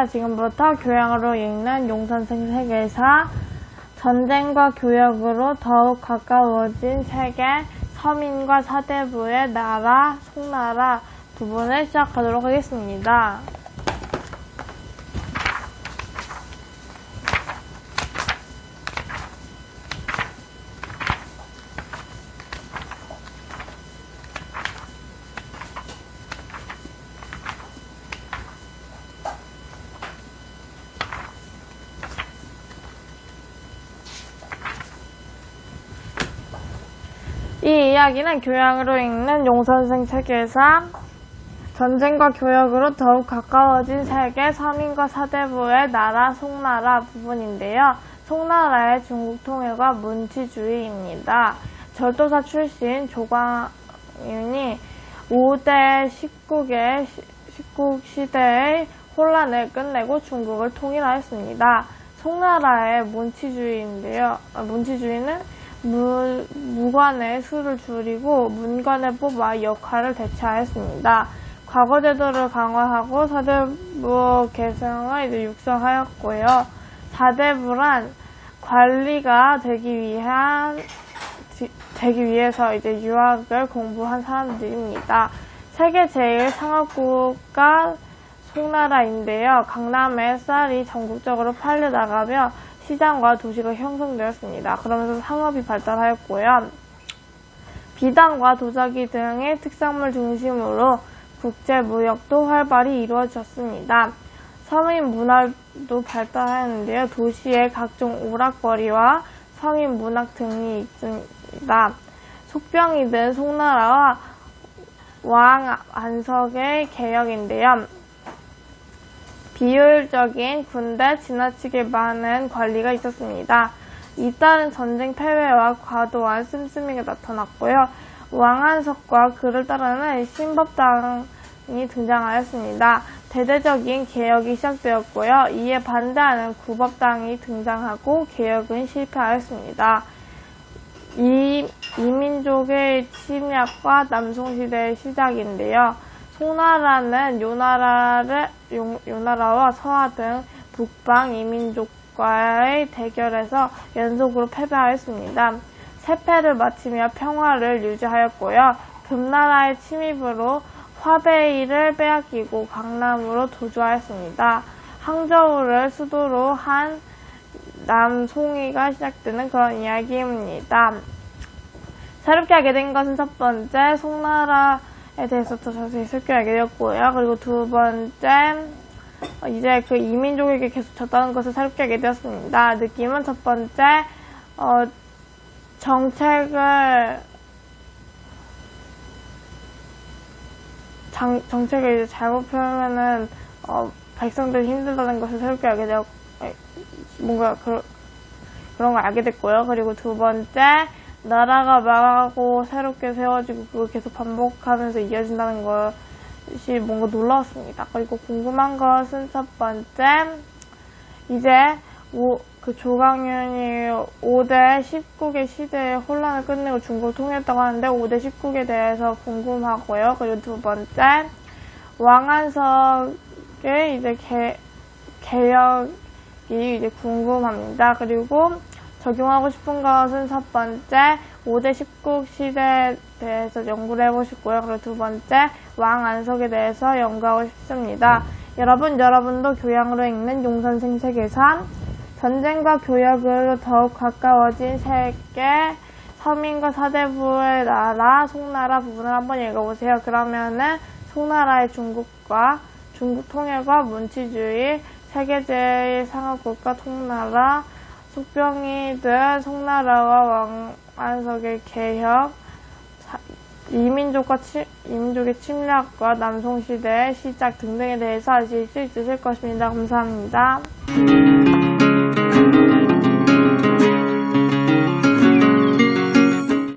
자, 지금부터 교양으로 읽는 용선생 세계사, 전쟁과 교역으로 더욱 가까워진 세계, 서민과 사대부의 나라, 송나라 부분을 시작하도록 하겠습니다. 이 이야기는 교양으로 읽는 용선생 세계사, 전쟁과 교역으로 더욱 가까워진 세계 서민과 사대부의 나라 송나라 부분인데요. 송나라의 중국 통일과 문치주의입니다. 절도사 출신 조광윤이 5대 19개 19 시대의 혼란을 끝내고 중국을 통일하였습니다. 송나라의 문치주의인데요. 아, 문치주의는 무, 무관의 수를 줄이고 문관을 뽑아 역할을 대체하였습니다. 과거 제도를 강화하고 사대부 개성을 육성하였고요. 사대부란 관리가 되기 위한 지- 되기 위해서 이제 유학을 공부한 사람들입니다. 세계 제일 상업국가 송나라인데요. 강남의 쌀이 전국적으로 팔려 나가며 시장과 도시가 형성되었습니다. 그러면서 상업이 발달하였고요. 비단과 도자기 등의 특산물 중심으로 국제 무역도 활발히 이루어졌습니다. 서민 문화도 발달하였는데요. 도시에 각종 오락거리와 서민 문학 등이 있습니다. 속병이 든 송나라와 왕 안석의 개혁인데요. 비효율적인 군대 지나치게 많은 관리가 있었습니다. 이따른 전쟁 패배와 과도한 씀씀이가 나타났고요. 왕한석과 그를 따르는 신법당이 등장하였습니다. 대대적인 개혁이 시작되었고요. 이에 반대하는 구법당이 등장하고 개혁은 실패하였습니다. 이 이민족의 침략과 남송시대의 시작인데요. 송나라는 요나라를 요, 요나라와 서하 등 북방 이민족과의 대결에서 연속으로 패배하였습니다. 세패를 마치며 평화를 유지하였고요. 금나라의 침입으로 화베이를 빼앗기고 강남으로 도주하였습니다. 항저우를 수도로 한 남송이가 시작되는 그런 이야기입니다. 새롭게 알게 된 것은 첫 번째 송나라 에 대해서 더 자세히 알게 되었고요. 그리고 두 번째 어, 이제 그 이민족에게 계속 졌다는 것을 알게 되었습니다. 느낌은 첫 번째 어, 정책을 장, 정책을 이제 잘못 펴면은 어, 백성들이 힘들다는 것을 알게 되었 에, 뭔가 그, 그런 걸 알게 됐고요. 그리고 두 번째 나라가 망하고 새롭게 세워지고 그걸 계속 반복하면서 이어진다는 것이 뭔가 놀라웠습니다. 그리고 궁금한 것은 첫 번째 이제 오, 그 조광윤이 5대 19개 시대의 혼란을 끝내고 중국을 통일했다고 하는데 5대 19에 대해서 궁금하고요. 그리고 두 번째 왕한석의 이제 개, 개혁이 이제 궁금합니다. 그리고 적용하고 싶은 것은 첫 번째 5대 19 시대에 대해서 연구를 해보시고요. 그리고 두 번째 왕 안석에 대해서 연구하고 싶습니다. 여러분, 여러분도 교양으로 읽는 용선생 세계사 전쟁과 교역으로 더욱 가까워진 세계 서민과 사대부의 나라 송나라 부분을 한번 읽어보세요. 그러면은 송나라의 중국과 중국 통일과 문치주의 세계 제일 상업국가 통나라 숙병이 든 송나라와 왕안석의 개혁 사- 이민족과 치- 이민족의 침략과 남송시대의 시작 등등에 대해서 아실 수 있으실 것입니다. 감사합니다.